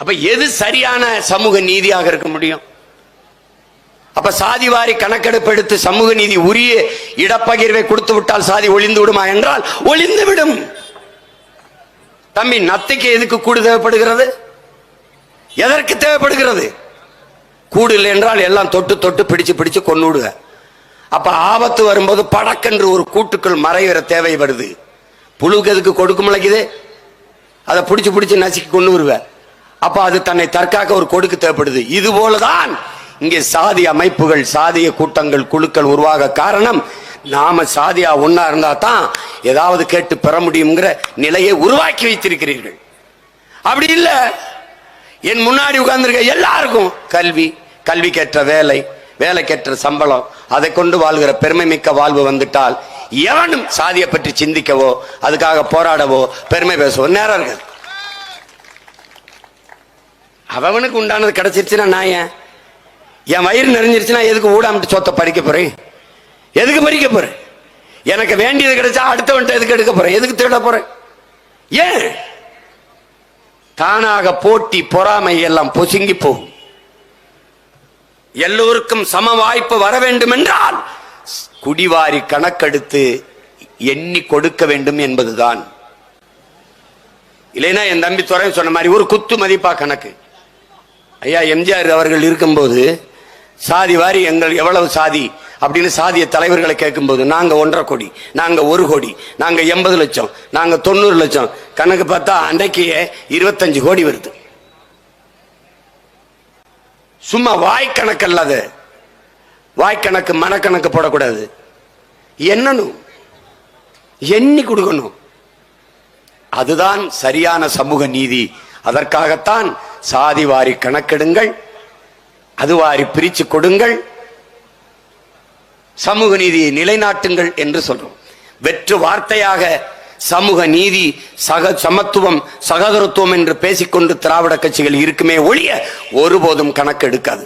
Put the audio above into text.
அப்ப எது சரியான சமூக நீதியாக இருக்க முடியும்? அப்ப சாதி வாரி கணக்கெடுப்பு எடுத்து சமூக நீதி உரிய இடப்பகிர்வை கொடுத்து விட்டால் சாதி ஒளிந்து விடுமா என்றால் ஒளிந்து விடும். தம்பி நத்தைக்கு எதுக்கு கூடு தேவைப்படுகிறது? எதற்கு தேவைப்படுகிறது? கூடு இல்லை என்றால் எல்லாம் தொட்டு தொட்டு பிடிச்சு பிடிச்சு கொண்டு விடுவ அப்ப ஆபத்து வரும்போது படக்கென்று ஒரு கூட்டுக்குள் மறைகிற தேவை வருது புழுக்கு எதுக்கு கொடுக்க முளைக்குது? அதை பிடிச்சி பிடிச்சு நசுக்கி கொண்டு வருவேன் அப்ப அது தன்னை தற்காக்க ஒரு கொடுக்கு தேவைப்படுது. இது போலதான் இங்கே சாதி அமைப்புகள் சாதிய கூட்டங்கள் குழுக்கள் உருவாக காரணம் நாம சாதியா ஒன்னா இருந்தா தான் ஏதாவது கேட்டு பெற முடியுங்கிற நிலையை உருவாக்கி வைத்திருக்கிறீர்கள். அப்படி இல்ல. என் முன்னாடி உட்கார்ந்துருக்க எல்லாருக்கும் கல்வி கல்விக்கேற்ற வேலை வேலைக்கேற்ற சம்பளம் அதை கொண்டு வாழ்கிற பெருமை மிக்க வாழ்வு வந்துட்டால் எவனும் சாதியை பற்றி சிந்திக்கவோ அதுக்காக போராடவோ பெருமை பேசவோ நேரம் இருக்காது. அவனுக்கு உண்டானது கிடைச்சிருச்சுன்னா நான் ஏன்? என் வயிறு நிறைஞ்சிருச்சுன்னா எதுக்கு ஊடாமட்டு சொத்தை பறிக்க போறேன்? எதுக்கு பறிக்க போறேன்? எனக்கு வேண்டியது கிடைச்சா அடுத்தவன்ட்ட எதுக்கு எடுக்க போறேன்? எதுக்கு திருட போறேன்? ஏன்? தானாக போட்டி பொறாமை எல்லாம் பொசுங்கி போகும். எல்லோருக்கும் சம வாய்ப்பு வர வேண்டும் என்றால் குடிவாரி கணக்கெடுத்து எண்ணி கொடுக்க வேண்டும் என்பதுதான். இல்லைன்னா என் தம்பி துறை சொன்ன மாதிரி ஒரு குத்து மதிப்பா கணக்கு. ஐயா எம்ஜிஆர் அவர்கள் இருக்கும்போது சாதி வாரி எங்கள் எவ்வளவு சாதி அப்படின்னு சாதிய தலைவர்களை கேட்கும்போது நாங்க ஒன்றரை கோடி நாங்க ஒரு கோடி நாங்க எண்பது லட்சம் நாங்க தொண்ணூறு லட்சம் கணக்கு பார்த்தா அன்றைக்கே இருபத்தஞ்சு கோடி வருது. சும்மா வாய்க்கணக்கு அல்லது வாய்க்கணக்கு மனக்கணக்கு போடக்கூடாது. என்னனும் எண்ணி கொடுக்கணும். அதுதான் சரியான சமூக நீதி. அதற்காகத்தான் சாதி வாரி கணக்கெடுங்கள் அது வாரி பிரிச்சு கொடுங்கள் சமூக நீதியை நிலைநாட்டுங்கள் என்று சொல்றோம். வெற்று வார்த்தையாக சமூக நீதி சக சமத்துவம் சகோதரத்துவம் என்று பேசிக்கொண்டு திராவிட கட்சிகள் இருக்குமே ஒழிய ஒருபோதும் கணக்கு எடுக்காது